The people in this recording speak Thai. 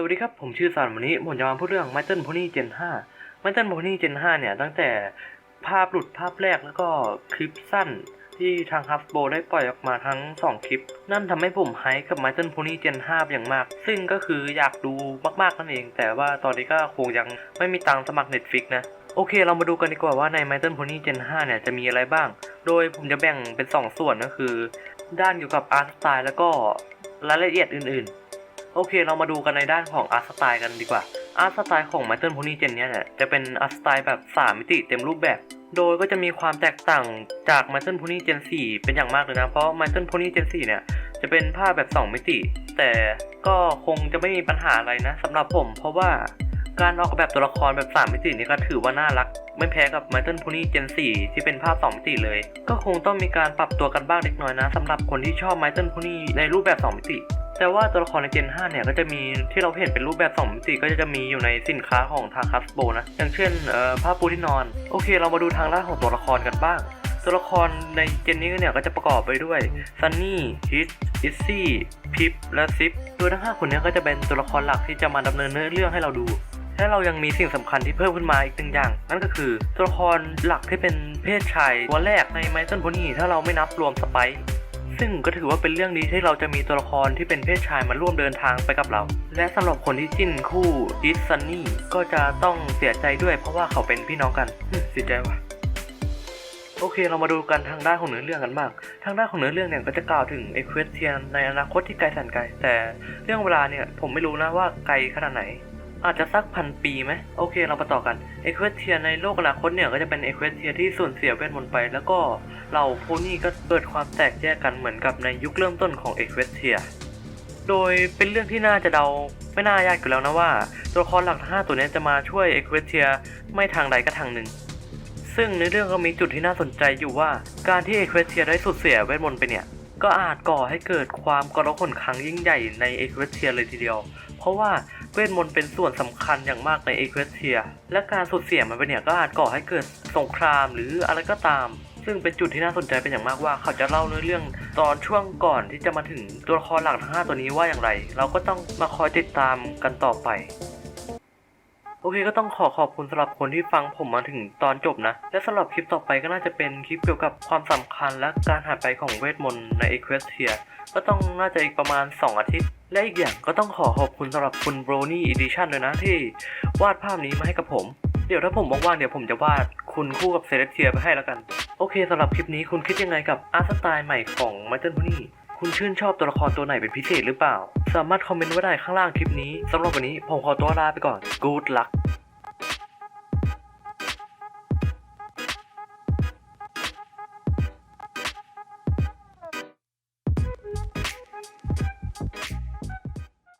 สวัสดีครับ ผมชื่อสารวันนี้ผมจะมาพูดเรื่อง m ม t เ l ิ Pony Gen 5 m ม t เ l ิ Pony Gen 5เนี่ย ตั้งแต่ภาพหลุดภาพแรกแล้วก็คลิปสั้นที่ทาง Hasbro ได้ปล่อยออกมาทั้ง 2 คลิป นั่นทำให้ผมไฮกับ m ม t เ l ิ Pony Gen 5อย่างมาก ซึ่งก็คืออยากดูมากๆนั่นเอง แต่ว่าตอนนี้ก็คงยังไม่มีตังสมัคร Netflix นะ โอเค เรามาดูกันดีกว่าว่าใน m ม t เ l ิ Pony Gen 5 เนี่ยจะมีอะไรบ้าง โดยผมจะแบ่งเป็น 2 ส่วนก็คือ ด้านเกี่ยวกับอาร์ตสไตล์แล้วก็รายละเอียดอื่นๆ โอเค เรามาดูกันในด้านของอาร์ตสไตล์กันดีกว่า อาร์ตสไตล์ของ m มเ l ิ Pony Gen เนี่ยจะเป็นอาร์ตสไตล์แบบ 3 มิติเต็มรูปแบบ โดยก็จะมีความแตกต่างจาก m มเ l ิ Pony Gen 4เป็นอย่างมากเลยนะ เพราะ m มเ l ิ Pony Gen 4เนี่ยจะเป็นภาพแบบ 2 มิติ แต่ก็คงจะไม่มีปัญหาอะไรนะสำหรับผม เพราะว่าการออกแบบตัวละครแบบ 3 มิตินี่ก็ถือว่าน่ารัก ไม่แพ้กับ m ม t เ l ิ Pony Gen 4 ที่เป็นภาพ 2 มิติเลย ก็คงต้องมีการปรับตัวกันบ้างเล็กน้อยนะสำหรับคนที่ชอบ m ม t เ l ิ Pony ในรูปแบบ 2 มิติ แต่ว่าตัวละครใน Gen 5เนี่ยก็จะมีที่เราเห็นเป็นรูปแบบ2มิติก็จะมีอยู่ในสินค้าของทาง Hasbro นะ อย่างเช่นผ้าปูที่นอน โอเค เรามาดูทางด้านของตัวละครกันบ้าง ตัวละครในเจนนี้เนี่ยก็จะประกอบไปด้วยซันนี่ฮิตอิซซี่พิปและซิปโดยทั้ง 5 คนนี้ก็จะเป็นตัวละครหลักที่จะมาดำเนินเนื้อเรื่องให้เราดูและเรายังมีสิ่งสำคัญที่เพิ่มขึ้นมาอีกหนึ่งอย่าง นั่นก็คือตัวละครหลักที่เป็นเพศชายตัวแรกในไมเคิลโพนี่ถ้าเราไม่นับรวมสไป ซึ่งก็ถือว่าเป็นเรื่องดีที่เราจะมีตัวละครที่เป็นเพศชายมาร่วมเดินทางไปกับเรา และสำหรับคนที่จิ้นคู่ดิสซันนี่ก็จะต้องเสียใจด้วยเพราะว่าเขาเป็นพี่น้องกันหึเสียใจว่ะโอเค เรามาดูกันทางด้านของเนื้อเรื่องกันบ้าง ทางด้านของเนื้อเรื่องเนี่ยก็จะกล่าวถึงเอควสเทียนในอนาคตที่ไกลแสนไกล แต่เรื่องเวลาเนี่ยผมไม่รู้นะว่าไกลขนาดไหน อาจจะสักพันปีไหมโอเค เรามาต่อกันเอควสเทียในโลกอนาคตเนี่ยก็จะเป็นเอควสเทียที่สูญเสียเวทมนต์ไป แล้วก็เราโพนี่ก็เกิดความแตกแยกกันเหมือนกับในยุคเริ่มต้นของเอควสเทียโดยเป็นเรื่องที่น่าจะเดาไม่น่ายากอยู่แล้วนะว่า ตัวละครหลักทั้งห้าตัวนี้จะมาช่วยเอควสเทียไม่ทางใดก็ทางหนึ่ง ซึ่งในเรื่องก็มีจุดที่น่าสนใจอยู่ว่าการที่เอควสเทียได้สูญเสียเวทมนต์ไปเนี่ยก็อาจก่อให้เกิดความกระหนครั้งยิ่งใหญ่ในเอควสเทียเลยทีเดียว เพราะว่า วทมนต์เป็นส่วนสำคัญอย่างมากในเอควสเทีย และการสูญเสียมันไปเนี่ยก็อาจก่อให้เกิดสงครามหรืออะไรก็ตาม ซึ่งเป็นจุดที่น่าสนใจเป็นอย่างมากว่า เขาจะเล่าเนื้อเรื่องตอนช่วงก่อนที่จะมาถึงตัวละครหลักทั้งห้าตัวนี้ว่าอย่างไร เราก็ต้องมาคอยติดตามกันต่อไป เคก็ต้องขอขอบคุณสำหรับคนที่ฟังผมมาถึงตอนจบนะ และสำหรับคลิปต่อไปก็น่าจะเป็นคลิปเกี่ยวกับความสำคัญและการหายไปของเวทมนต์ใน e q u e s t i a ก็ต้องน่าจะอีกประมาณ 2 อาทิตย์ และอีกอย่างก็ต้องขอขอบคุณสำหรับคุณ b r o n y Edition เลยนะที่วาดภาพนี้มาให้กับผม เดี๋ยวถ้าผมว่างๆเดี๋ยวผมจะวาดคุณคู่กับเซเลสเทียไปให้แล้วกัน โอเคสำหรับคลิปนี้คุณคิดยังไงกับอาร์ตสไตล์ใหม่ของ m ม t เ l ิ Pony คุณชื่นชอบตัวละครตัวไหนเป็นพิเศษหรือเปล่า สามารถคอมเมนต์ไว้ได้ข้างล่างคลิปนี้สำหรับวันนี้ผมขอตัวลาไปก่อน Good luck